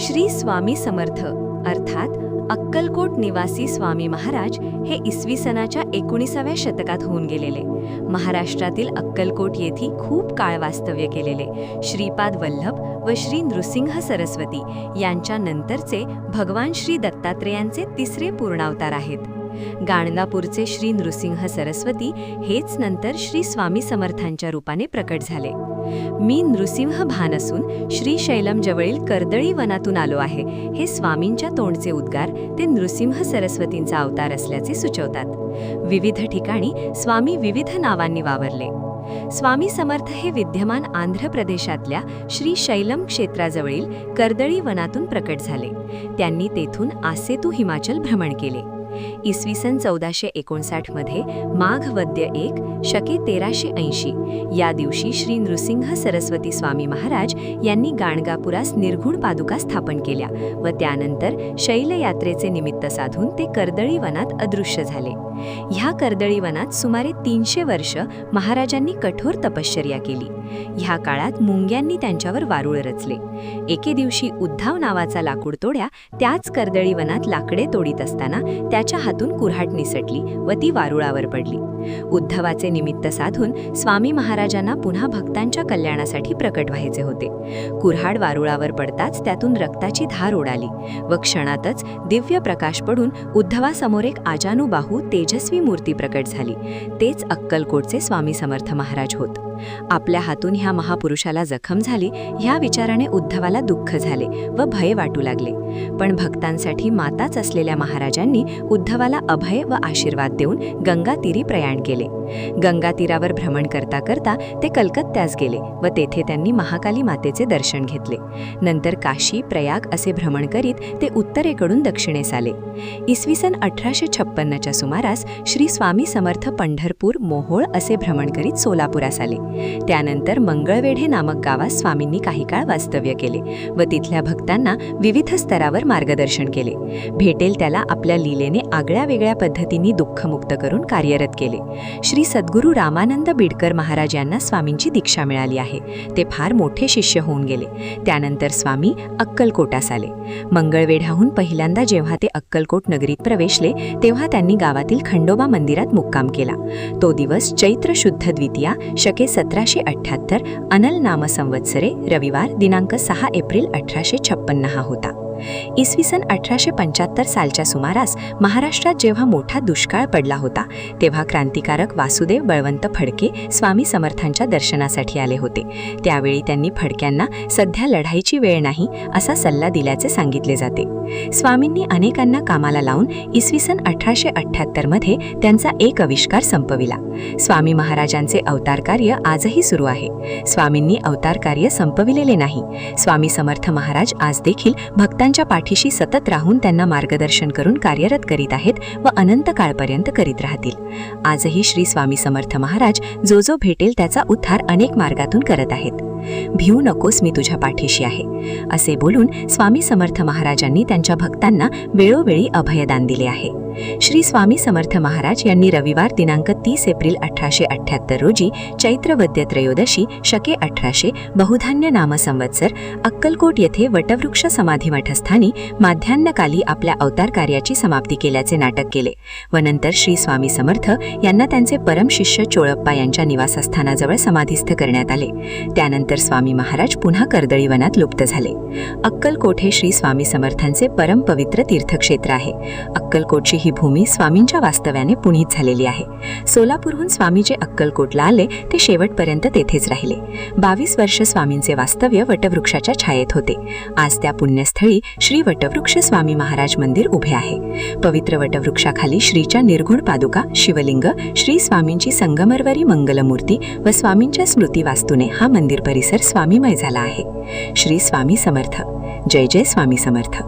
श्री स्वामी समर्थ अर्थात अक्कलकोट निवासी स्वामी महाराज हे इसवी सनाच्या एकोणीसाव्या शतकात होऊन गेलेले. महाराष्ट्रातील अक्कलकोट येथे खूप काळ वास्तव्य केलेले. श्रीपाद वल्लभ व श्री नृसिंह सरस्वती यांच्या नंतरचे भगवान श्री दत्तात्रेयांचे तिसरे पूर्णावतार आहेत. गाणगापूरचे श्री नृसिंह सरस्वती हेच नंतर श्री स्वामी समर्थांच्या रूपाने प्रकट झाले. मी नृसिंह भान असून श्रीशैलमजवळील जवळील कर्दळी वनातून आलो आहे. हे स्वामींच्या तोंडचे उद्गार ते नृसिंह सरस्वतींचा अवतार असल्याचे सुचवतात. विविध ठिकाणी स्वामी विविध नावांनी वावरले. स्वामी समर्थ हे विद्यमान आंध्र प्रदेशातल्या श्री शैलम क्षेत्राजवळील कर्दळी वनातून प्रकट झाले. त्यांनी तेथून आसेतू हिमाचल भ्रमण केले. इसवी सन चौदाशे एकोणसाठमध्ये माघ वद्य एक शके तेराशे ऐंशी. या दिवशी श्री नृसिंह सरस्वती स्वामी महाराज यांनी गाणगापुरास निर्घुण पादुका स्थापन केल्या व त्यानंतर शैलयात्रेचे निमित्त साधून ते कर्दळी वनात अदृश्य झाले. ह्या कर्दळी वनात सुमारे तीनशे वर्ष महाराजांनी कठोर तपश्चर्या केली. ह्या काळात मुंग्यांनी त्यांच्यावर वारुळ रचले. एके दिवशी उद्धाव नावाचा लाकूड तोड्या त्याच कर्दळी वनात लाकडे तोडीत असताना त्याच्या हातून कुऱ्हाड निसटली व ती वारुळावर पडली. उद्धवाचे निमित्त साधून स्वामी महाराजांना पुन्हा भक्तांच्या कल्याणासाठी प्रकट व्हायचे होते. कुऱ्हाड वारुळावर पडताच त्यातून रक्ताची धार उडाली व क्षणातच दिव्य प्रकाश पडून उद्धवासमोर एक आजानुबाहू तेजस्वी मूर्ती प्रकट झाली. तेच अक्कलकोटचे स्वामी समर्थ महाराज होत. आपल्या हातून ह्या महापुरुषाला जखम झाली ह्या विचाराने उद्धवाला दुःख झाले व भय वाटू लागले. पण भक्तांसाठी माताच असलेल्या महाराजांनी उद्धवाला अभय व आशीर्वाद देऊन गंगातीरी प्रयाण केले. गंगातीरावर भ्रमण करता करता ते कलकत्त्यास गेले व तेथे त्यांनी महाकाली मातेचे दर्शन घेतले. नंतर काशी प्रयाग असे भ्रमण करीत ते उत्तरेकडून दक्षिणेस आले. इसवी सन अठराशे छप्पन्नच्या सुमारास श्री स्वामी समर्थ पंढरपूर मोहोळ असे भ्रमण करीत सोलापुरास आले. त्यानंतर मंगळवेढे नामक गावात स्वामींनी काही काळ वास्तव्य केले व तिथल्या भक्तांना विविध स्तरावर मार्गदर्शन केले. भेटेल त्याला आपल्या लीलेने आगळ्या वेगळ्या पद्धतींनी दुःखमुक्त करून कार्यरत केले. श्री सद्गुरू रामानंद बिडकर महाराज यांना स्वामींची दीक्षा मिळाली आहे. ते फार मोठे शिष्य होऊन गेले. त्यानंतर स्वामी अक्कलकोटास आले. मंगळवेढ्याहून पहिल्यांदा जेव्हा ते अक्कलकोट नगरीत प्रवेशले तेव्हा त्यांनी गावातील खंडोबा मंदिरात मुक्काम केला. तो दिवस चैत्र शुद्ध द्वितीया शके सतराशे अठ्ठ्याहत्तर अनल नामसंवत्सरे रविवार दिनांक सहा एप्रिल अठराशे छप्पन्न हा होता. इसवी सन अठराशे पंच्याहत्तर सालच्या सुमारास महाराष्ट्रात जेव्हा मोठा दुष्काळ पडला होता तेव्हा क्रांतिकारक वासुदेव बळवंत फडके स्वामी समर्थांच्या दर्शनासाठी आले होते. त्यावेळी त्यांनी फडक्यांना सध्या लढाईची वेळ नाही असा सल्ला दिल्याचे सांगितले जाते. स्वामींनी अनेकांना कामाला लावून इसवी सन अठराशे अठ्ठ्याहत्तरमध्ये त्यांचा एक आविष्कार संपविला. स्वामी महाराजांचे अवतार कार्य आजही सुरू आहे. स्वामींनी अवतार कार्य संपविलेले नाही. स्वामी समर्थ महाराज आज देखील भक्तांच्या पाठीशी सतत राहून त्यांना मार्गदर्शन करून कार्यरत करीत आहेत व अनंत काळपर्यंत करीत राहतील. आजही श्री स्वामी समर्थ महाराज जो जो भेटेल त्याचा उद्धार अनेक मार्गातून करत आहेत. भिऊ नकोस मी तुझ्या पाठीशी आहे. असे बोलून स्वामी समर्थ महाराजांनी त्यांच्या भक्तांना वेळोवेळी अभयदान दिले आहे. श्री स्वामी समर्थ महाराज यांनी रविवार दिनांक तीस एप्रिल अठराशे अठ्ठ्याहत्तर रोजी चैत्रवद्य त्रयोदशी शके अठराशे बहुधान्य नाम संवत्सर अक्कलकोट येथे वटवृक्ष समाधी मठस्थानी माध्यान्हकाली आपल्या अवतार कार्याची समाप्ती केल्याचे नाटक केले. व नंतर श्री स्वामी समर्थ यांना त्यांचे परम शिष्य चोळप्पा यांच्या निवासस्थानाजवळ समाधीस्थ करण्यात आले. त्यानंतर स्वामी महाराज पुन्हा कर्दळी वनात लुप्त झाले. अक्कलकोट हे श्री स्वामी समर्थांचे परमपवित्र तीर्थक्षेत्र आहे. अक्कलकोटची ही भूमी स्वामींच्या वास्तव्याने पुनीत झालेली आहे. सोलापूरहून स्वामी जे अक्कलकोटला आले ते शेवटपर्यंत तेथेच राहिले. बावीस वर्ष स्वामींचे वास्तव्य वटवृक्षाच्या छायेत होते. आज त्या पुण्यस्थळी श्री वटवृक्ष स्वामी महाराज मंदिर उभे आहे. पवित्र वटवृक्षाखाली श्रीच्या निर्गुण पादुका शिवलिंग श्री स्वामींची संगमरवरी मंगलमूर्ती व स्वामींच्या स्मृती वास्तूने हा मंदिर परिसर स्वामीमय झाला आहे. श्री स्वामी समर्थ. जय जय स्वामी समर्थ.